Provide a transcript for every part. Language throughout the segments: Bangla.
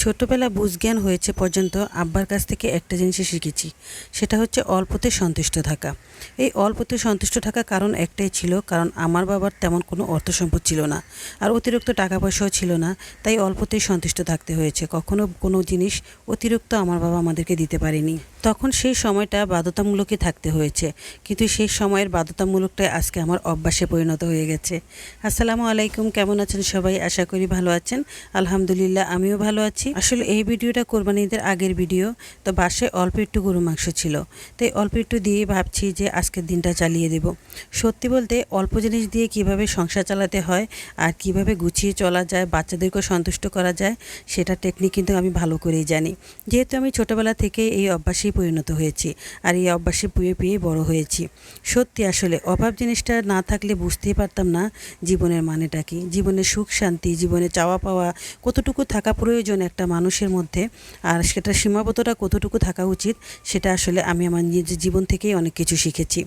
ছোটবেলা বুঝজ্ঞান হয়েছে পর্যন্ত আব্বার কাছ থেকে একটা জিনিসই শিখেছি, সেটা হচ্ছে অল্পতে সন্তুষ্ট থাকা। এই অল্পতে সন্তুষ্ট থাকা কারণ একটাই ছিল, কারণ আমার বাবার তেমন কোনো অর্থ সম্পদ ছিল না। আর অতিরিক্ত টাকা পয়সাও ছিল না, তাই অল্পতেই সন্তুষ্ট থাকতে হয়েছে। কখনো কোনো জিনিস অতিরিক্ত আমার বাবা আমাদেরকে দিতে পারেনি। তখন সেই সময়টা বাধ্যতামূলকই থাকতে হয়েছে, কিন্তু সেই সময়ের বাধ্যতামূলকটাই আজকে আমার অভ্যাসে পরিণত হয়ে গেছে। আসসালামু আলাইকুম, কেমন আছেন সবাই? আশা করি ভালো আছেন। আলহামদুলিল্লাহ, আমিও ভালো আছি। আসলে এই ভিডিওটা কোরবানিদের আগের ভিডিও, তো বাসায় অল্প একটু গরু মাংস ছিল। তাই অল্প একটু দিয়ে ভাবছি যে আজকের দিনটা চালিয়ে দেব। সত্যি বলতে অল্প জিনিস দিয়ে কীভাবে সংসার চালাতে হয় আর কীভাবে গুছিয়ে চলা যায়, বাচ্চাদেরকেও সন্তুষ্ট করা যায়, সেটা টেকনিক কিন্তু আমি ভালো করেই জানি। যেহেতু আমি ছোটোবেলা থেকে এই অভ্যাসেই পরিণত হয়েছি আর এই অভ্যাসে পুয়ে পেয়ে বড় হয়েছি। সত্যি আসলে অভাব জিনিসটা না থাকলে বুঝতেই পারতাম না জীবনের মানেটা কি। জীবনের সুখ, শান্তি, জীবনে চাওয়া পাওয়া, কতটুকু থাকা প্রয়োজন একটা মানুষের মধ্যে, আর সেটা সীমাবদ্ধতা কতটুকু থাকা উচিত, সেটা আসলে আমি আমার নিজের জীবন থেকেই অনেক কিছু শিখেছি।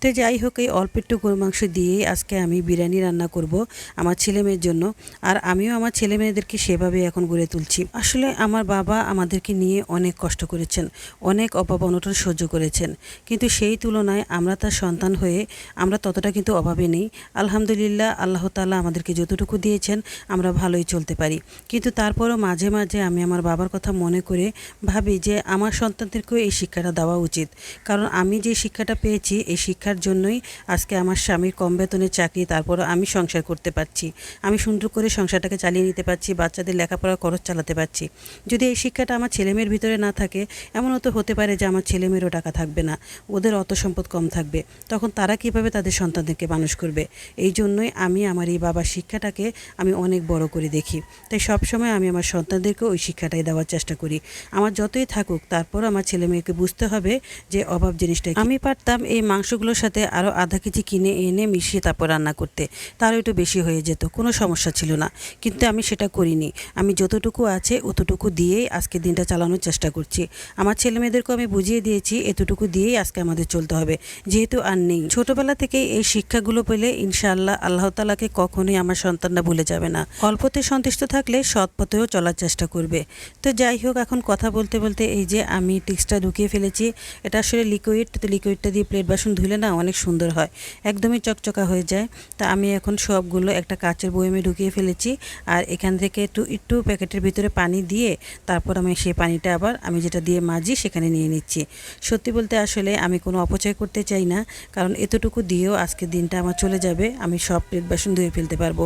তো যাই হোক, এই অল্প একটু গরু মাংস দিয়েই আজকে আমি বিরিয়ানি রান্না করব আমার ছেলে মেয়ের জন্য, আর আমিও আমার ছেলে মেয়েদেরকে সেভাবে এখন গড়ে তুলছি। আসলে আমার বাবা আমাদেরকে নিয়ে অনেক কষ্ট করেছেন, অনেক অভাব অনটন সহ্য করেছেন, কিন্তু সেই তুলনায় আমরা তার সন্তান হয়ে আমরা ততটা কিন্তু অভাবে নেই। আলহামদুলিল্লাহ, আল্লাহ তাআলা আমাদেরকে যতটুকু দিয়েছেন, আমরা ভালোই চলতে পারি। কিন্তু তারপরও মাঝে মাঝে আমি আমার বাবার কথা মনে করে ভাবি যে আমার সন্তানদেরকেও এই শিক্ষাটা দেওয়া উচিত। কারণ আমি যে শিক্ষাটা পেয়েছি, এই শিক্ষার জন্যই আজকে আমার স্বামীর কম বেতনের চাকরি তারপরও আমি সংসার করতে পারছি। আমি সুন্দর করে সংসারটাকে চালিয়ে নিতে পারছি, বাচ্চাদের লেখাপড়ার খরচ চালাতে পারছি। যদি এই শিক্ষাটা আমার ছেলেমেয়ের ভিতরে না থাকে, এমনও তো হতে পারে যে আমার ছেলেমেয়েরও টাকা থাকবে না, ওদের অত সম্পদ কম থাকবে। তখন তারা কীভাবে তাদের সন্তানদেরকে মানুষ করবে? এই জন্যই আমি আমার এই বাবার শিক্ষাটাকে আমি অনেক বড় করে দেখি। তাই সবসময় আমি আমার সন্তানদেরকে ওই শিক্ষাটাই দেওয়ার চেষ্টা করি। আমার যতই থাকুক তারপর আমার ছেলে মেয়েকে বুঝতে হবে যে অভাব জিনিসটা আমি পারতাম এই মাংসগুলোর সাথে আরও আধা কেজি কিনে এনে মিশিয়ে তারপর রান্না করতে। তারও একটু বেশি হয়ে যেত, কোনো সমস্যা ছিল না। কিন্তু আমি সেটা করিনি। আমি যতটুকু আছে অতটুকু দিয়েই আজকে দিনটা চালানোর চেষ্টা করছি। আমার ছেলে মেয়েদেরকেও আমি বুঝিয়ে দিয়েছি, এতটুকু দিয়েই আজকে আমাদের চলতে হবে। যেহেতু আর নেই। ছোটবেলা থেকেই এই শিক্ষাগুলো পেলে ইনশাআল্লাহ আল্লাহ তালাকে কখনোই আমার সন্তানরা ভুলে যাবে না। অল্পতে সন্তুষ্ট থাকলে সৎ পথেও চলার চেষ্টা করবে। তো যাই হোক, এখন কথা বলতে বলতে এই যে আমি টিক্সটা ঢুকিয়ে ফেলেছি, এটা আসলে লিকুইড তো লিকুইডটা দিয়ে প্লেট বাসন ধুলে না অনেক সুন্দর হয়, একদমই চকচকা হয়ে যায়। তা আমি এখন সবগুলো একটা কাচের বয়মে ঢুকিয়ে ফেলেছি, আর এখান থেকে একটু একটু প্যাকেটের ভিতরে পানি দিয়ে তারপর আমি সেই পানিটা আবার আমি যেটা দিয়ে মাজি সেখানে নিয়ে নিচ্ছি। সত্যি বলতে আসলে আমি কোনো অপচয় করতে চাই না, কারণ এতটুকু দিয়েও আজকের দিনটা আমার চলে যাবে, আমি সব প্লেট বাসন ধুয়ে ফেলতে পারব,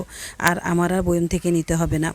আর আমার আর বয়ম থেকে নিতে হবে না।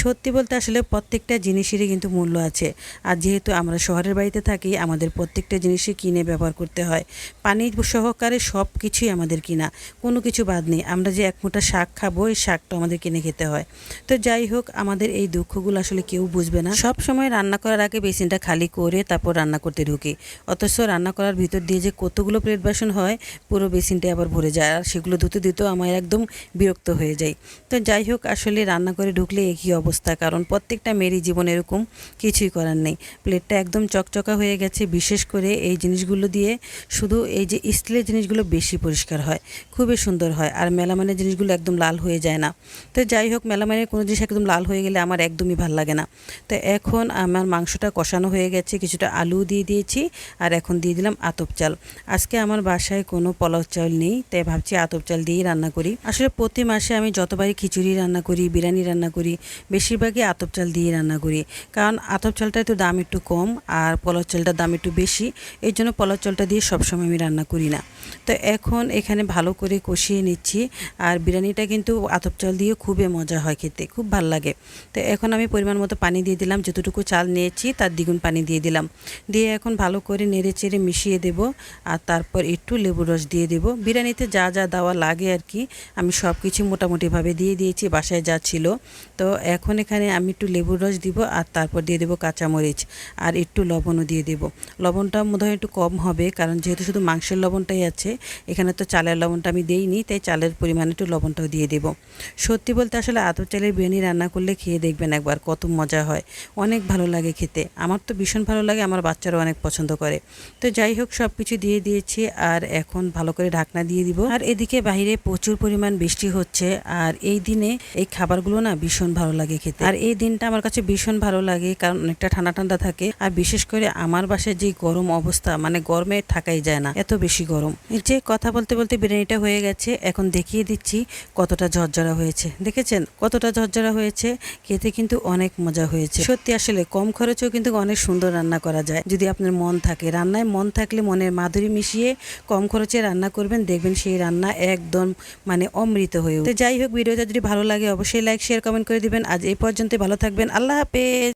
সত্যি বলতে আসলে প্রত্যেকটা জিনিসেরই কিন্তু মূল্য আছে। আর যেহেতু আমরা শহরের বাড়িতে থাকি, আমাদের প্রত্যেকটা জিনিসই কিনে ব্যবহার করতে হয়। পানি সহকারে সব কিছুই আমাদের কিনা, কোনো কিছু বাদ নেই। আমরা যে এক মুঠা শাক খাব, এই শাকটা আমাদের কিনে খেতে হয়। তো যাই হোক, আমাদের এই দুঃখগুলো আসলে কেউ বুঝবে না। সব সময় রান্না করার আগে বেসিনটা খালি করে তারপর রান্না করতে ঢুকি। অথচ রান্না করার ভিতর দিয়ে যে কতগুলো প্লেট বাসন হয়, পুরো বেসিনটা আবার ভরে যায়। আর সেগুলো ধুতে ধুতেও আমার একদম বিরক্ত হয়ে যায় তো যাই হোক, আসলে রান্না করে ঢুকলে একই অবস্থা। কারণ প্রত্যেকটা মেয়েরই জীবন এরকম কিছুই করার নেই। প্লেটটা একদম চকচকা হয়ে গেছে, বিশেষ করে এই জিনিসগুলো দিয়ে শুধু এই যে স্টিলের জিনিসগুলো বেশি পরিষ্কার হয়, খুবই সুন্দর হয় আর মেলামানের জিনিসগুলো একদম লাল হয়ে যায় না। তো যাই হোক, মেলামানের কোনো জিনিস একদম লাল হয়ে গেলে আমার একদমই ভালো লাগে না। তো এখন আমার মাংসটা কষানো হয়ে গেছে, কিছুটা আলু দিয়ে দিয়েছি আর এখন দিয়ে দিলাম আতপ চাল। আজকে আমার বাসায় কোনো পোলাও চাল নেই, তাই ভাবছি আতপ চাল দিয়েই রান্না করি। আসলে প্রতি মাসে আমি যতবারই খিচুড়ি রান্না করি, বিরিয়ানি রান্না করি, বেশিরভাগই আতপ চাল দিয়ে রান্না করি। কারণ আতপ চালটা একটু দাম একটু কম আর পোলাও চালটার দাম একটু বেশি। এই জন্য পলার চালটা দিয়ে সবসময় আমি রান্না করি না। তো এখন এখানে ভালো করে কষিয়ে নিচ্ছি আর বিরিয়ানিটা কিন্তু আতপ চাল দিয়ে খুবই মজা হয় খেতে, খুব ভালো লাগে। তো এখন আমি পরিমাণ মতো পানি দিয়ে দিলাম, যতটুকু চাল নিয়েছি তার দ্বিগুণ পানি দিয়ে দিলাম। দিয়ে এখন ভালো করে নেড়ে চেড়ে মিশিয়ে দেব আর তারপর একটু লেবুর রস দিয়ে দেব। বিরিয়ানিতে যা যা দেওয়া লাগে আর কি, আমি সব কিছু মোটামুটিভাবে দিয়ে দিয়েছি, বাসায় যা ছিল। তো এখন এখানে আমি একটু লেবুর রস দিব আর তারপর দিয়ে দেবো কাঁচামরিচ আর একটু লবণও দিয়ে দেব। লবণটা বোধহয় একটু কম হবে কারণ যেহেতু শুধু মাংসের লবণটাই আছে, এখানে তো চালের লবণটা আমি দেইনি, তাই চালের পরিমাণে একটু লবণটাও দিয়ে দেব। সত্যি বলতে আসলে আতপ চালের বিরিয়ানি রান্না করলে খেয়ে দেখবেন একবার, কত মজা হয়। অনেক ভালো লাগে খেতে। আমার তো ভীষণ ভালো লাগে, আমার বাচ্চারাও অনেক পছন্দ করে। তো যাই হোক সব কিছু দিয়ে দিয়েছি আর এখন ভালো করে ঢাকনা দিয়ে দিব। আর এদিকে বাইরে প্রচুর পরিমাণ বৃষ্টি হচ্ছে আর এই দিনে এই খাবারগুলো না ভীষণ ভালো লাগে খেতে। আর এই দিনটা আমার কাছে কাছে ভীষণ ভালো লাগে, কারণ অনেকটা ঠান্ডা ঠান্ডা থাকে। আর বিশেষ করে আমার বাসায় যে গরম অবস্থা মানে গরমে থাকাই যায় না, এত বেশি গরম। যে কথা বলতে বলতে বিরিয়ানিটা হয়ে গেছে, এখন দেখিয়ে দিচ্ছি কতটা ঝরঝরা হয়েছে। দেখেছেন? কতটা ঝরঝরা হয়েছে, খেতে কিন্তু অনেক মজা হয়েছে। সত্যি আসলে কম খরচেও কিন্তু অনেক সুন্দর রান্না করা যায়। যদি আপনার মন থাকে, রান্নায় মন থাকলে মনের মাধুরী মিশিয়ে কম খরচে রান্না করবেন, দেখবেন সেই রান্না একদম মানে অমৃত হয়ে। যাই হোক, ভিডিওটা যদি ভালো লাগে, অবশ্যই লাইক শেয়ার কমেন্ট করে দিবেন। আজ এই পর্যন্ত ভালো থাকবেন। আল্লাহ হাফেজ